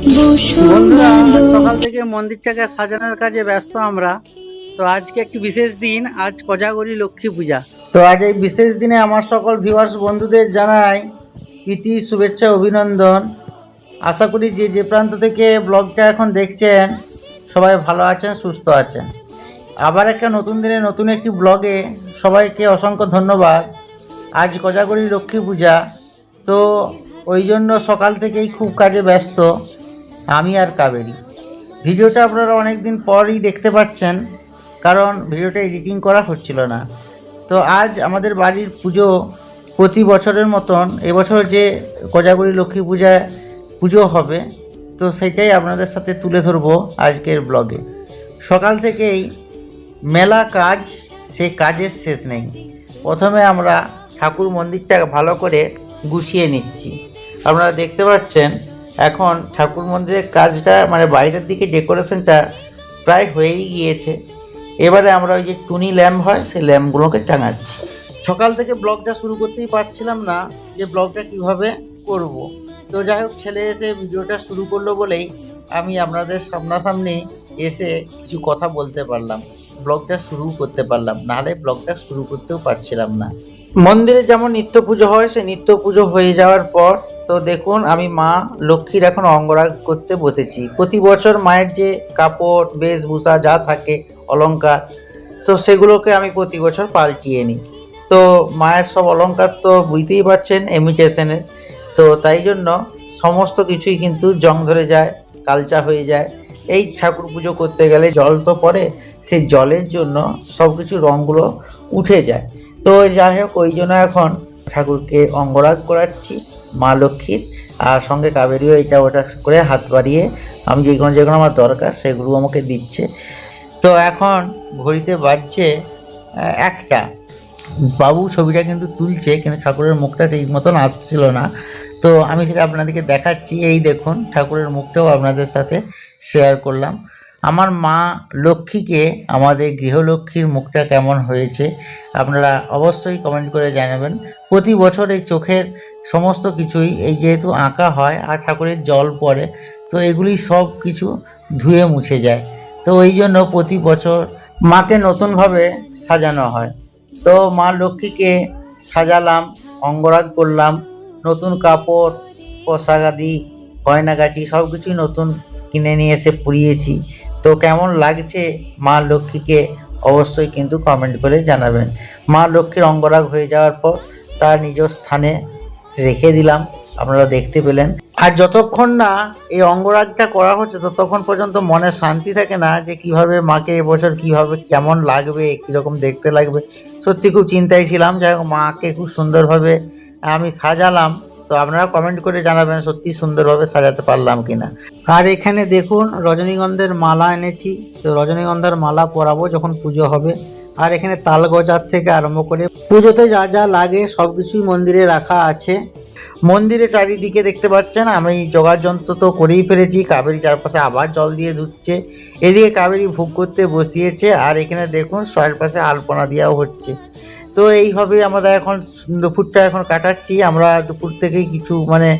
বন্ধুরা সকাল থেকে মন্দিরটাকে সাজানোর কাজে ব্যস্ত আমরা। তো আজকে একটি বিশেষ দিন আজ কোজাগরি লক্ষ্মী পূজা। তো আজ এই বিশেষ দিনে আমার সকল ভিউয়ার্স বন্ধুদের জানাই প্রীতি শুভেচ্ছা অভিনন্দন। আশা করি যে যে প্রান্ত থেকে ব্লগটা এখন দেখছেন সবাই ভালো আছেন সুস্থ আছেন। আবার একটা নতুন দিনে নতুন একটি ব্লগে সবাইকে অসংখ্য ধন্যবাদ। আজ কোজাগরি লক্ষ্মী পূজা। তো ওই জন্য সকাল থেকেই খুব কাজে ব্যস্ত। আমি আর কাবেরি। ভিডিওটা আপনারা অনেক দিন পরই দেখতে পাচ্ছেন, কারণ ভিডিওটা এডিটিং করা হচ্ছিল না। তো আজ আমাদের বাড়ির পুজো প্রতি বছরের মতন, এবছর যে কোজাগরি লক্ষ্মী পূজায় পুজো হবে, তো সেটাই আপনাদের সাথে তুলে ধরবো আজকের ব্লগে। সকাল থেকেই মেলা কাজ সেই কাজের শেষ নেই। প্রথমে আমরা ঠাকুর মন্দিরটা ভালো করে গুছিয়ে নিচ্ছি। আপনারা দেখতে পাচ্ছেন এখন ঠাকুর মন্দিরের কাজটা মানে বাইরের দিকে ডেকোরেশনটা প্রায় হয়েই গিয়েছে। এবারে আমরা ওই যে টুনি ল্যাম্প হয় সেই ল্যাম্পগুলোকে টাঙাচ্ছি। সকাল থেকে ব্লগটা শুরু করতেই পারছিলাম না যে ব্লগটা কীভাবে করব। তো যাই হোক ছেলে এসে ভিডিওটা শুরু করল বলেই আমি আপনাদের সামনাসামনি এসে কিছু কথা বলতে পারলাম ব্লগটা শুরু করতে পারলাম। নাহলে ব্লগটা শুরু করতেও পারছিলাম না। মন্দিরে যেমন নিত্য পুজো হয় সে নিত্য পুজো হয়ে যাওয়ার পর তো দেখুন, আমি মা লক্ষ্মীর এখন অঙ্গরাগ করতে বসেছি। প্রতি বছর মায়ের যে কাপড়, বেশভূষা যা থাকে, অলংকার, তো সেগুলোকে আমি প্রতি বছর পাল্টিয়ে নিই। তো মায়ের সব অলংকার তো বুঝতেই পারছেন ইমিটেশনের তো তাই জন্য সমস্ত কিছুই কিন্তু জং ধরে যায়, কালচা হয়ে যায়। এই ঠাকুর পুজো করতে গেলে জল তো পড়ে, সেই জলের জন্য সব কিছু রঙগুলো উঠে যায়। তো যাই হোক, ওই জন্য এখন ঠাকুরকে অঙ্গরাগ করাচ্ছি, মা লক্ষ্মীর, আর সঙ্গে কাবেরিও এটা ওটা করে হাত বাড়িয়ে আমি যেগুলো যেগুলো আমার দরকার সেগুলো আমাকে দিচ্ছে। তো এখন ঘড়িতে বাজছে একটা। বাবু ছবিটা কিন্তু তুলছে, কিন্তু ঠাকুরের মুখটা ঠিক মতন আসছিল না। তো আমি সেটা আপনাদেরকে দেখাচ্ছি। এই দেখুন, ঠাকুরের মুখটাও আপনাদের সাথে শেয়ার করলাম। আমার মা লক্ষ্মীকে আমাদের গৃহলক্ষ্মীর মুখটা কেমন হয়েছে আপনারা অবশ্যই কমেন্ট করে জানাবেন। প্রতি বছর এই চোখের সমস্ত কিছুই, এই যেহেতু আঁকা হয় আর ঠাকুরের জল পড়ে, তো এগুলি সব কিছু ধুয়ে মুছে যায়। তো ওই জন্য প্রতি বছর মাকে নতুনভাবে সাজানো হয়। তো মা লক্ষ্মীকে সাজালাম, অঙ্গরাগ করলাম, নতুন কাপড়, পোশাক আদি, গয়নাগাটি সব কিছুই নতুন কিনে নিয়ে এসে পুড়িয়েছি। তো কেমন লাগছে মা লক্ষ্মীকে অবশ্যই কিন্তু কমেন্ট করে জানাবেন। মা লক্ষ্মীর অঙ্গরাগ হয়ে যাওয়ার পর তার নিজ স্থানে রেখে দিলাম, আপনারা দেখতে পেলেন। আর যতক্ষণ না এই অঙ্গরাগটা করা হচ্ছে, ততক্ষণ পর্যন্ত মনে শান্তি থাকে না যে কীভাবে মাকে এবছর কীভাবে কেমন লাগবে, কীরকম দেখতে লাগবে। সত্যি খুব চিন্তায় ছিলাম, যাই হোক, মাকে খুব সুন্দরভাবে আমি সাজালাম। তো আপনারা কমেন্ট করে জানাবেন সত্যি সুন্দরভাবে সাজাতে পারলাম কিনা। আর এখানে দেখুন, রজনীগন্ধার মালা এনেছি। তো রজনীগন্ধার মালা পরাবো যখন পুজো হবে। আর এখানে তাল গজার থেকে আরম্ভ করে পুজোতে যা যা লাগে সব কিছুই মন্দিরে রাখা আছে। মন্দিরে চারিদিকে দেখতে পাচ্ছেন, আমি জোগাড় যন্ত্র তো করেই ফেলেছি। কাবেরি চারপাশে আবার জল দিয়ে ধুচ্ছে। এদিকে কাবেরি ভোগ করতে বসিয়েছে। আর এখানে দেখুন, চারপাশে আলপনা দেওয়াও হচ্ছে। তো এইভাবে আমরা এখন দুপুরটা এখন কাটাচ্ছি। আমরা দুপুর থেকেই কিছু মানে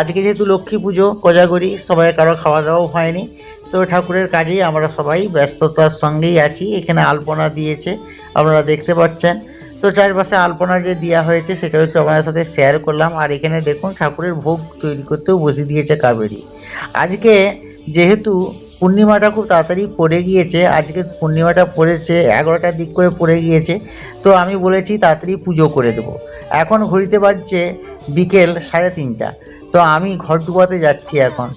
আজকে যেহেতু লক্ষ্মী পুজো, কোজাগরি, সবাই কারও খাওয়া দাওয়াও হয়নি। তো ঠাকুরের কাজেই আমরা সবাই ব্যস্ততার সঙ্গেই আছি। এখানে আলপনা দিয়েছে, আপনারা দেখতে পাচ্ছেন। তো চারপাশে আলপনা যে দেওয়া হয়েছে, সেটাও একটু আপনাদের সাথে শেয়ার করলাম। আর এখানে দেখুন, ঠাকুরের ভোগ তৈরি করতেও বসে দিয়েছে কাবেরি। আজকে যেহেতু পূর্ণিমাটা খুব তাড়াতাড়ি পড়ে গিয়েছে। আজকে পূর্ণিমাটা পড়েছে, এগারোটার দিক করে পড়ে গিয়েছে। তো আমি বলেছি তাড়াতাড়ি পুজো করে দেবো। এখন ঘড়িতে বাজছে বিকেল সাড়ে তিনটা। তো আমি ঘর ডুবাতে যাচ্ছি এখন।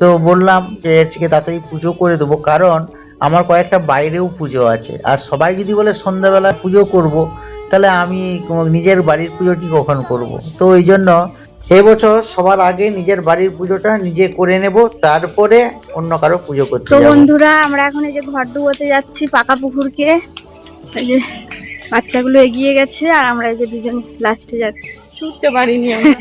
তো বললাম যে আজকে তাড়াতাড়ি পুজো করে দেবো কারণ আমার কয়েকটা বাইরেও পুজো আছে। আর সবাই যদি বলে সন্ধ্যাবেলা পুজো করব, তাহলে আমি নিজের বাড়ির পুজোটি কখন করব? তো ওই জন্য এবছর সবার আগে নিজের বাড়ির পুজোটা নিজে করে নেব তারপরে অন্য কারও পুজো করতে তো বন্ধুরা আমরা এখন এই যে ঘর ডুবোতে যাচ্ছি পাকা পুকুরকে। এই যে বাচ্চাগুলো এগিয়ে গেছে আর আমরা এই যে দুজন লাস্টে যাচ্ছি। ছুটতে পারিনি আমরা।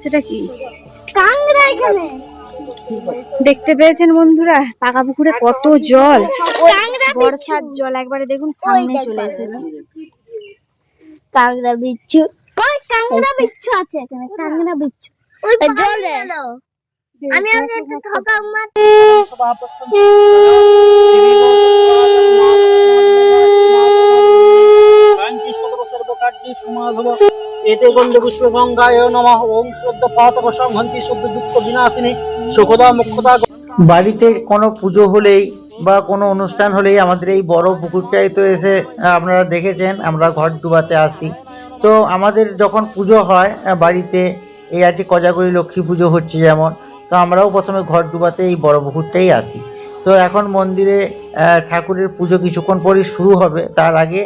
সেটা কি? দেখতে পেয়েছেন বন্ধুরা পাকা পুকুরে কত জল। বর্ষার জল একবারে দেখুন সামনে চলে এসেছে। কাঁকড়া বিচ্ছু। কাঁকড়া বিচ্ছু আছে এখানে কাঁকড়া বিচ্ছু। জলে। আমি আমি মার এতে গন্ধ পুষ্প গঙ্গায় নমঃ। ওম শ্রদ্ধা সংহন্তি বিনাশিনী। সুখদা বাড়িতে কোনো পুজো হলেই বা কোনো অনুষ্ঠান হলেই আমাদের এই বড় পুকুরটাই তো এসে আপনারা দেখেছেন, আমরা ঘর ডুবাতে আসি। তো আমাদের যখন পুজো হয় বাড়িতে এই আছে কজাগরি লক্ষ্মী পুজো হচ্ছে যেমন, তো আমরাও প্রথমে ঘর ডুবাতে এই বড় পুকুরটাই আসি। তো এখন মন্দিরে ঠাকুরের পুজো কিছুক্ষণ পরই শুরু হবে। তার আগে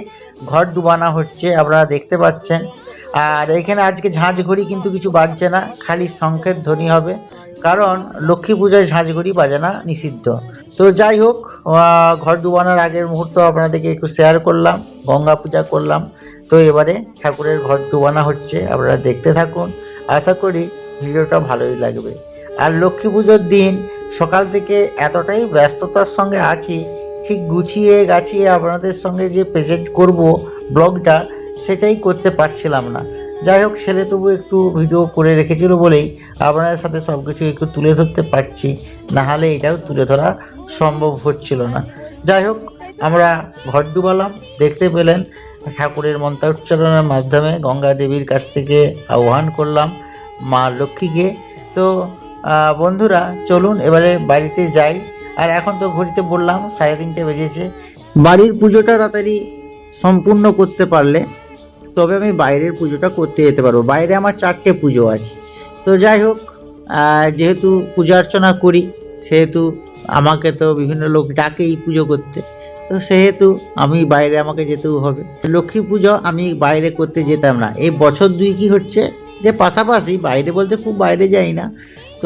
ঘর ডুবানো হচ্ছে, আপনারা দেখতে পাচ্ছেন। আর এখানে আজকে ঝাঁঝ ঘড়ি কিন্তু কিছু বাজছে না, খালি শঙ্খের ধ্বনি হবে। কারণ লক্ষ্মী পূজায় ঝাঁঝঘড়ি বাজানা নিষিদ্ধ। তো যাই হোক ঘর ডুবানোর আগের মুহূর্ত আপনাদেরকে একটু শেয়ার করলাম, গঙ্গা পূজা করলাম। তো এবারে ঠাকুরের ঘর ডুবানো হচ্ছে, আপনারা দেখতে থাকুন। আশা করি ভিডিওটা ভালোই লাগবে। আর লক্ষ্মী পুজোর দিন সকাল থেকে এতটাই ব্যস্ততার সঙ্গে আছি, ঠিক গুছিয়ে গাছিয়ে আপনাদের সঙ্গে যে প্রেজেন্ট করব ব্লগটা, সেটাই করতে পারছিলাম না। যাই হোক ছেলে তবু একটু ভিডিও করে রেখেছিল বলেই আপনাদের সাথে সব কিছু একটু তুলে ধরতে পারছি নাহলে এটাও তুলে ধরা সম্ভব হচ্ছিল না। যাই হোক, আমরা ঘর ডুবালাম দেখতে পেলেন, ঠাকুরের মন্ত্রোচ্চারণের মাধ্যমে গঙ্গা দেবীর কাছ থেকে আহ্বান করলাম মা লক্ষ্মীকে। তো বন্ধুরা, চলুন এবারে বাড়িতে যাই। আর এখন তো ঘড়িতে বললাম, সাড়ে তিনটে বেজেছে। বাড়ির পুজোটা তাড়াতাড়ি সম্পূর্ণ করতে পারলে, তবে আমি বাইরের পুজোটা করতে যেতে পারব। বাইরে আমার চারটে পুজো আছে। তো যাই হোক যেহেতু পূজা অর্চনা করি, সেহেতু আমাকে তো বিভিন্ন লোক ডাকেই পুজো করতে। তো সেহেতু আমি বাইরে আমাকে যেতেও হবে। লক্ষ্মী পুজো আমি বাইরে করতে যেতাম না। এই বছর দুই কি হচ্ছে, যে পাশাপাশি বাইরে বলতে খুব বাইরে যাই না।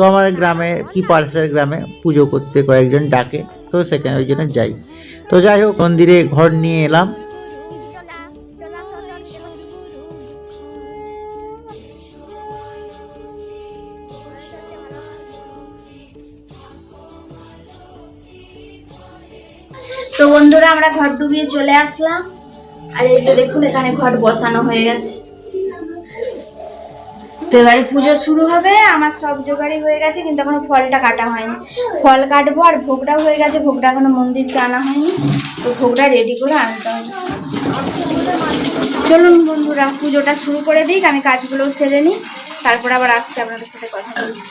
তো আমার গ্রামে কি পাশের গ্রামে পুজো করতে কয়েকজন ডাকে, তো সেখানে ওই জন্য যাই। তো যাই হোক, মন্দিরে ঘর নিয়ে এলাম। তো বন্ধুরা, আমরা ঘর ডুবিয়ে চলে আসলাম। আর এই যে দেখুন, এখানে ঘট বসানো হয়ে গেছে। তো এবারে পুজো শুরু হবে, আমার সব জোগাড়ই হয়ে গেছে, কিন্তু এখনও ফলটা কাটা হয়নি। ফল কাটবো আর ভোগটাও হয়ে গেছে, ভোগটা এখনও মন্দিরকে আনা হয়নি, তো ভোগটা রেডি করে আনতে হবে। চলুন বন্ধুরা, পুজোটা শুরু করে দিক, আমি কাজগুলোও সেরে নিই, তারপর আবার আসছি আপনাদের সাথে কথা বলছি।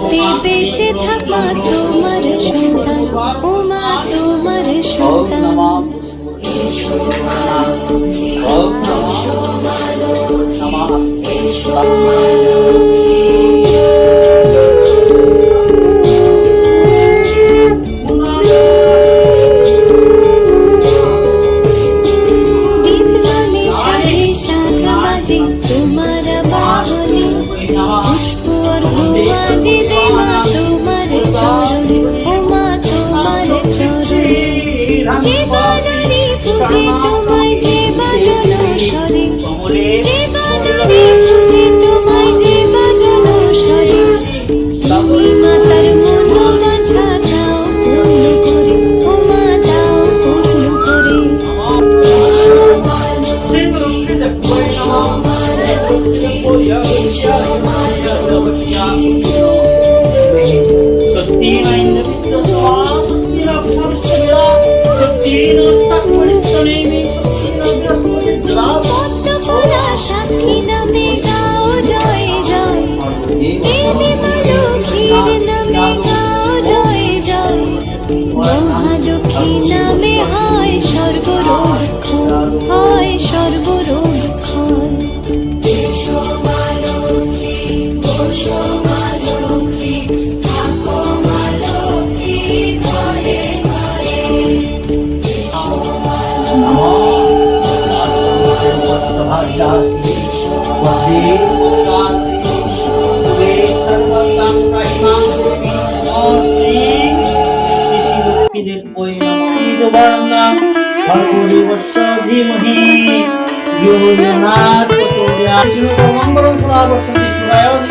ভাতে বেঁচে থাকা তোমার সন্তান। ও মা তোমার সন্তান। দীপদানে মঙ্গলম সদা বর্ষন্তি সুরায় ওম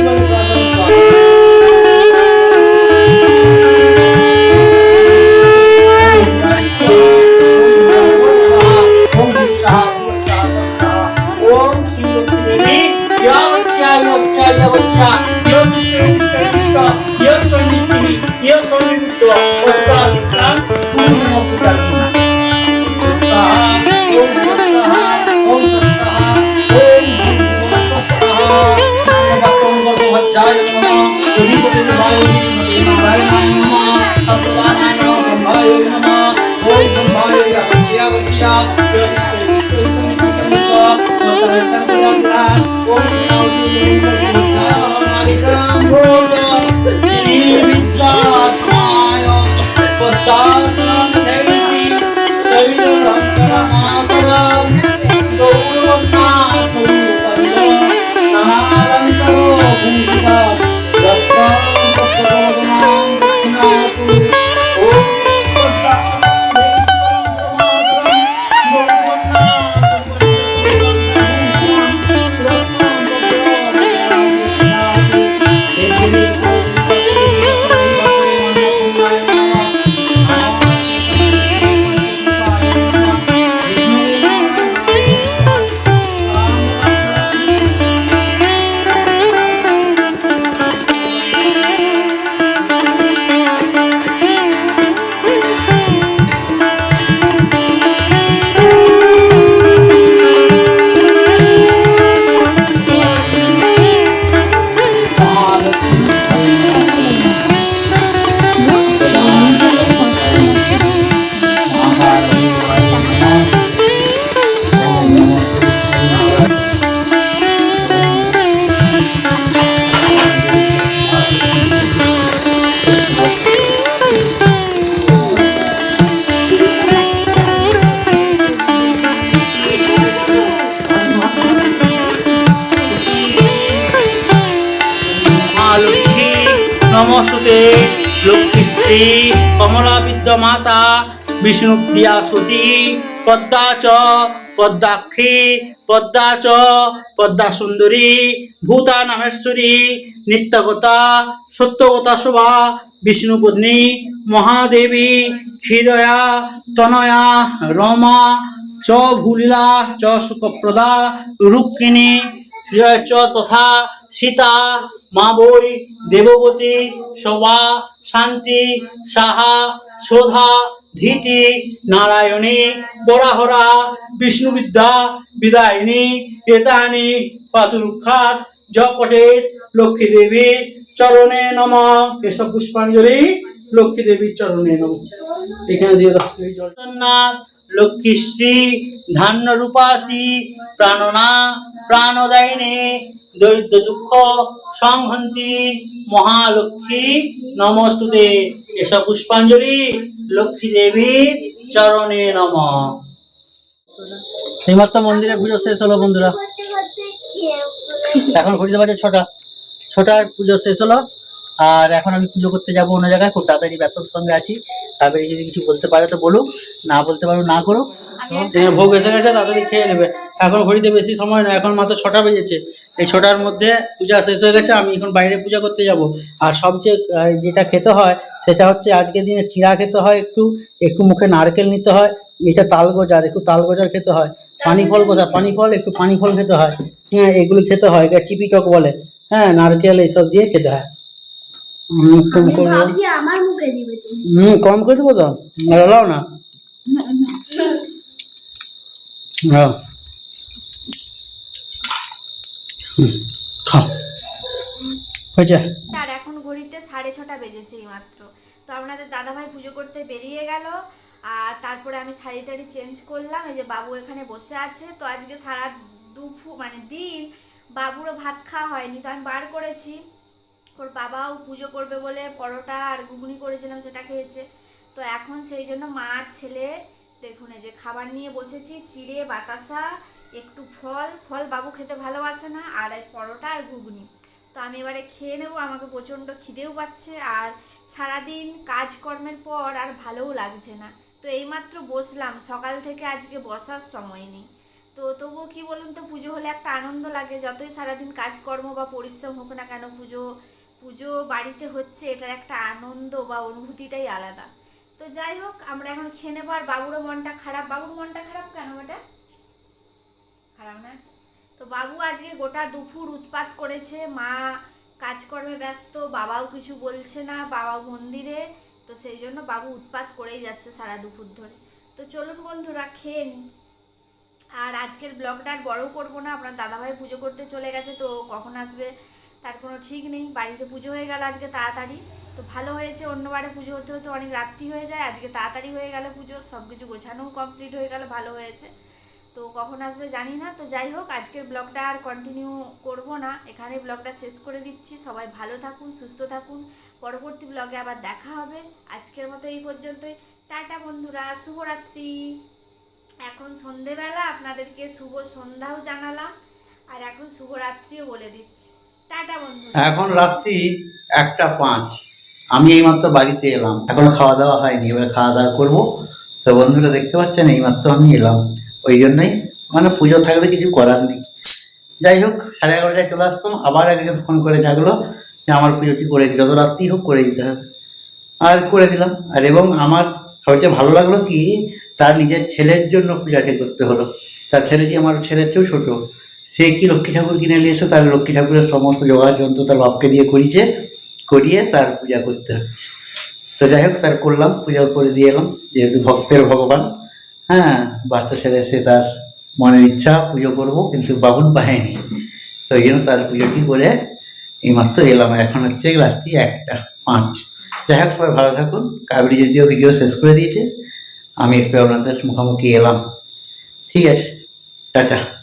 ওম শ্রী লক্ষ্মী দেবী ইয়াচ্ছা ইয়াচ্ছা ইয়াচ্ছা নমস্তে লক্ষ্মীশ্রী কমলা বিদ্যা মাতা বিষ্ণুপ্রিয়া সতী পদ্মা চ, পদ্মাক্ষী, পদ্মা চ, পদ্মা সুন্দরী, ভূতা নামেশ্বরী, নিত্যগতা, সত্যগতা শোভা বিষ্ণুপত্নী মহাদেবী ক্ষীরয়া তনয়া, রমা, চ ভুলিলা, চ সুখপ্রদা, রুক্মিণী তথা সীতা মা বই দেববতী শোভা শান্তি সাহা সোধা ধীতি নারায়ণী বরাহরা বিষ্ণুবিদ্যা বিদায়িনী এতানি পাতুরুক্ষাত জপটেত লক্ষ্মী দেবী চরণে নম। এসব পুষ্পাঞ্জলি লক্ষ্মী দেবীর চরণে নম। এখানে দিয়ে দাও। জগন্নাথ লক্ষ্মীশ্রী ধান্য রূপাসী প্রাণনা প্রাণদায়িনী দরিদ্র দুঃখ সংহন্তি মহালক্ষ্মী নমস্তুতে। এসব পুষ্পাঞ্জলি লক্ষ্মী দেবীর চরণে নম। এইমাত্র মন্দিরে পুজো শেষ হলো বন্ধুরা। এখন ঘুরতে বাজে ছটা। ছটায় পুজো শেষ হলো। আর এখন আমি পুজো করতে যাব অন্য জায়গায় খুব তাড়াতাড়ি ব্যস্ততার সঙ্গে আছি। তারপরে যদি কিছু বলতে পারে তো বলুক না বলতে পারো না করুক। হ্যাঁ, ভোগ এসে গেছে তাড়াতাড়ি খেয়ে নেবে। এখন ঘড়িতে বেশি সময় না এখন মাত্র ছটা বেজেছে। এই ছটার মধ্যে পূজা শেষ হয়ে গেছে আমি এখন বাইরে পূজা করতে যাব। আর সবচেয়ে যেটা খেতে হয় সেটা হচ্ছে আজকের দিনে চিড়া খেতে হয় একটু একটু মুখে নারকেল নিতে হয় এটা তাল গজার একটু তাল গজার খেতে হয়। পানি ফল কোথায় পানি ফল একটু পানি ফল খেতে হয়। হ্যাঁ এগুলো খেতে হয় এটা চিপি টক বলে। হ্যাঁ নারকেল এইসব দিয়ে খেতে হয়। কম করে। আমার মুখে দিবে তুমি। হুম কম করে দেবো তো? লাও না। হ্যাঁ খাও। হয়েছে আর এখন ঘড়িতে সাড়ে ছটা বেজেছে এই মাত্র। তো আপনাদের দাদাভাই পুজো করতে বেরিয়ে গেল। আর তারপরে আমি শাড়ি টাড়ি চেঞ্জ করলাম। এই যে বাবু এখানে বসে আছে। তো আজকে সারা দুপুর মানে দিন বাবুরও ভাত খাওয়া হয়নি। তো আমি বার করেছি। ওর বাবাও পুজো করবে বলে পরোটা আর ঘুগনি করেছিলাম সেটা খেয়েছে। তো এখন সেই জন্য মা, ছেলে, দেখুন এই যে খাবার নিয়ে বসেছি, চিড়ে, বাতাসা, একটু ফল। ফল বাবু খেতে ভালোবাসে না, আর পরোটা আর ঘুগনি। তো আমি এবারে খেয়ে নেব, আমাকে প্রচণ্ড খিদেও পাচ্ছে আর সারাদিন কাজকর্মের পর আর ভালোও লাগছে না। তো এইমাত্র বসলাম, সকাল থেকে আজকে বসার সময় নেই। তো তবুও কি বলুন তো, পুজো হলে একটা আনন্দ লাগে, যতই সারাদিন কাজকর্ম বা পরিশ্রম হোক না কেন পুজো পুজো বাড়িতে হচ্ছে, এটার একটা আনন্দ বা অনুভূতিটাই আলাদা। তো যাই হোক, আমরা এখন খেয়ে নেব। আর বাবুরও মনটা খারাপ। বাবুর মনটা খারাপ কেন এটা খারাপ না তো। বাবু আজকে গোটা দুপুর উৎপাত করেছে। মা কাজকর্মে ব্যস্ত, বাবাও কিছু বলছে না বাবা মন্দিরে। তো সেই জন্য বাবু উৎপাত করেই যাচ্ছে সারা দুপুর ধরে। তো চলুন বন্ধুরা, খেয়ে নিই। আর আজকের ব্লগটা আর বড়ও করব না। আপনার দাদাভাই পুজো করতে চলে গেছে, তো কখন আসবে? তার কোনো ঠিক নেই, বাড়িতে পুজো হয়ে গেল আজকে তাড়াতাড়ি। তো ভালো হয়েছে, অন্যবারে পুজো হতে হতে অনেক রাত্রি হয়ে যায়, আজকে তাড়াতাড়ি হয়ে গেল পুজো সব কিছু গোছানোও কমপ্লিট হয়ে গেল, ভালো হয়েছে। তো কখন আসবে জানি না, তো যাই হোক, আজকের ব্লগটা আর কন্টিনিউ করব না। এখানে ব্লগটা শেষ করে দিচ্ছি, সবাই ভালো থাকুন, সুস্থ থাকুন। পরবর্তী ব্লগে আবার দেখা হবে। আজকের মতো এই পর্যন্তই। টাটা বন্ধুরা, শুভরাত্রি। এখন সন্ধেবেলা, আপনাদেরকে শুভ সন্ধ্যাও জানালাম, আর এখন শুভরাত্রিও বলে দিচ্ছি। এখন রাত্রি একটা পাঁচ। আমি এইমাত্র বাড়িতে এলাম। এখনও খাওয়া দাওয়া হয়নি, এবার খাওয়া দাওয়া করব। তো বন্ধুরা দেখতে পাচ্ছেন, এইমাত্র আমি এলাম। ওই জন্যই মানে পুজো থাকলে কিছু করার নেই। যাই হোক, সাড়ে এগারোটায় চলে আসতাম আবার একজন ফোন করে জাগলো যে আমার পুজোটি করে দিই যত রাত্রি হোক করে দিতে হবে। আর করে দিলাম। আর এবং আমার সবচেয়ে ভালো লাগল কি, তার নিজের ছেলের জন্য পূজাটি করতে হলো। তার ছেলেটি আমার ছেলের চেয়েও ছোটো। সে কি লক্ষ্মী ঠাকুর কিনে নিয়ে এসে তার লক্ষ্মী ঠাকুরের সমস্ত জোগাড় যন্ত্র তার বাপকে দিয়ে করিয়েছে করিয়ে তার পূজা করতে তো যাই হোক, তার করলাম পূজা করে দিয়ে এলাম, যেহেতু ভক্তের ভগবান। হ্যাঁ বাচ্চা ছেলে, সে তার মনের ইচ্ছা, পুজো করব, কিন্তু বাবুন পায়নি। তো ওই জন্য তার পুজোটি করে, এইমাত্র এলাম। এখন হচ্ছে রাত্রি একটা, পাঁচ। যাই হোক, সবাই ভালো থাকুন। কাবরি যদিও ভিডিও শেষ করে দিয়েছে, আমি একটু আপনাদের মুখোমুখি এলাম। ঠিক আছে, টাটা।